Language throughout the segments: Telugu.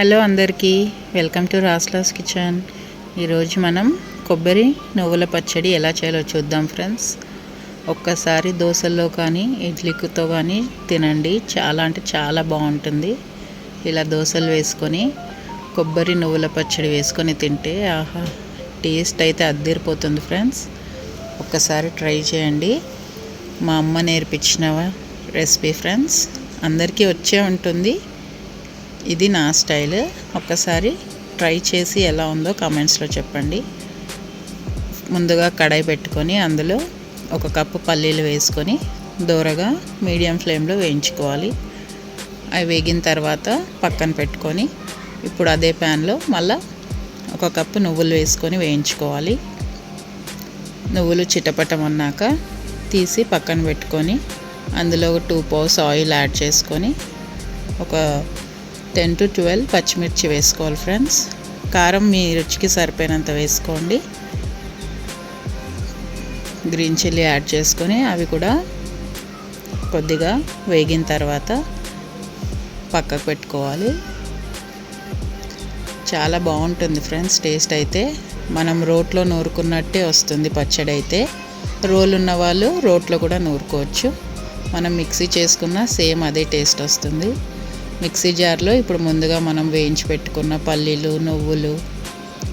హలో అందరికీ వెల్కమ్ టు రాస్లాస్ కిచెన్. ఈరోజు మనం కొబ్బరి నువ్వుల పచ్చడి ఎలా చేయాలో చూద్దాం ఫ్రెండ్స్. ఒక్కసారి దోశల్లో కానీ ఇడ్లీతో కానీ తినండి. చాలా అంటే చాలా బాగుంటుంది. ఇలా దోశలు వేసుకొని కొబ్బరి నువ్వుల పచ్చడి వేసుకొని తింటే ఆహా టేస్ట్ అయితే అద్దరిపోతుంది ఫ్రెండ్స్. ఒక్కసారి ట్రై చేయండి. మా అమ్మ నేర్పించిన రెసిపీ ఫ్రెండ్స్. అందరికీ వచ్చే ఉంటుంది. ఇది నా స్టైల్. ఒక్కసారి ట్రై చేసి ఎలా ఉందో కామెంట్స్లో చెప్పండి. ముందుగా కడాయి పెట్టుకొని అందులో ఒక కప్పు పల్లీలు వేసుకొని దూరగా మీడియం ఫ్లేమ్లో వేయించుకోవాలి. అవి వేగిన తర్వాత పక్కన పెట్టుకొని ఇప్పుడు అదే ప్యాన్లో మళ్ళా ఒక కప్పు నువ్వులు వేసుకొని వేయించుకోవాలి. నువ్వులు చిటపటం అన్నాక తీసి పక్కన పెట్టుకొని అందులో ఒక టూ పౌస్ ఆయిల్ యాడ్ చేసుకొని ఒక టెన్ టు ట్వెల్వ్ పచ్చిమిర్చి వేసుకోవాలి ఫ్రెండ్స్. కారం మీ రుచికి సరిపోయినంత వేసుకోండి. గ్రీన్ చిల్లీ యాడ్ చేసుకొని అవి కూడా కొద్దిగా వేగిన తర్వాత పక్కకు పెట్టుకోవాలి. చాలా బాగుంటుంది ఫ్రెండ్స్ టేస్ట్ అయితే. మనం రోట్లో నూరుకున్నట్టే వస్తుంది పచ్చడి అయితే. రోల్ ఉన్న వాళ్ళు రోట్లో కూడా నూరుకోవచ్చు. మనం మిక్సీ చేసుకున్న సేమ్ అదే టేస్ట్ వస్తుంది. మిక్సీ జార్లో ఇప్పుడు ముందుగా మనం వేయించి పెట్టుకున్న పల్లీలు నువ్వులు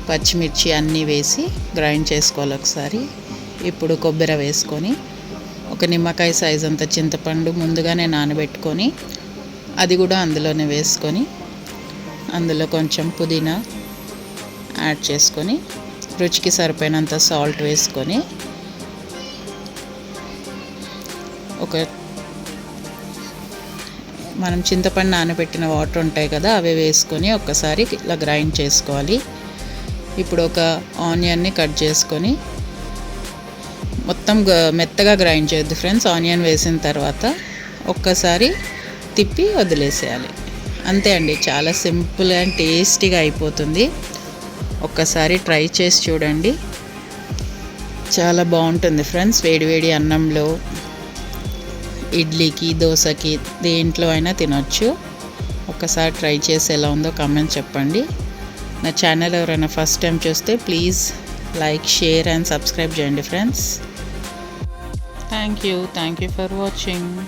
పచ్చిమిర్చి అన్నీ వేసి గ్రైండ్ చేసుకోవాలి ఒకసారి. ఇప్పుడు కొబ్బరి వేసుకొని ఒక నిమ్మకాయ సైజ్ అంత చింతపండు ముందుగానే నానబెట్టుకొని అది కూడా అందులోనే వేసుకొని అందులో కొంచెం పుదీనా యాడ్ చేసుకొని రుచికి సరిపోయినంత సాల్ట్ వేసుకొని ఒక మనం చింతపండు నానబెట్టిన వాటర్ ఉంటాయి కదా అవి వేసుకొని ఒక్కసారి ఇలా గ్రైండ్ చేసుకోవాలి. ఇప్పుడు ఒక ఆనియన్ని కట్ చేసుకొని మొత్తం మెత్తగా గ్రైండ్ చేయొద్దు ఫ్రెండ్స్. ఆనియన్ వేసిన తర్వాత ఒక్కసారి తిప్పి వదిలేసేయాలి. అంతే అండి చాలా సింపుల్ అండ్ టేస్టీగా అయిపోతుంది. ఒక్కసారి ట్రై చేసి చూడండి. చాలా బాగుంటుంది ఫ్రెండ్స్ వేడివేడి అన్నంలో ఇడ్లీకి దోశకి దేంట్లో అయినా తినొచ్చు. ఒకసారి ట్రై చేసి ఎలా ఉందో కామెంట్ చెప్పండి. నా ఛానల్ ఎవరైనా ఫస్ట్ టైం చూస్తే please like share and subscribe చేయండి friends. Thank you. Thank you for watching.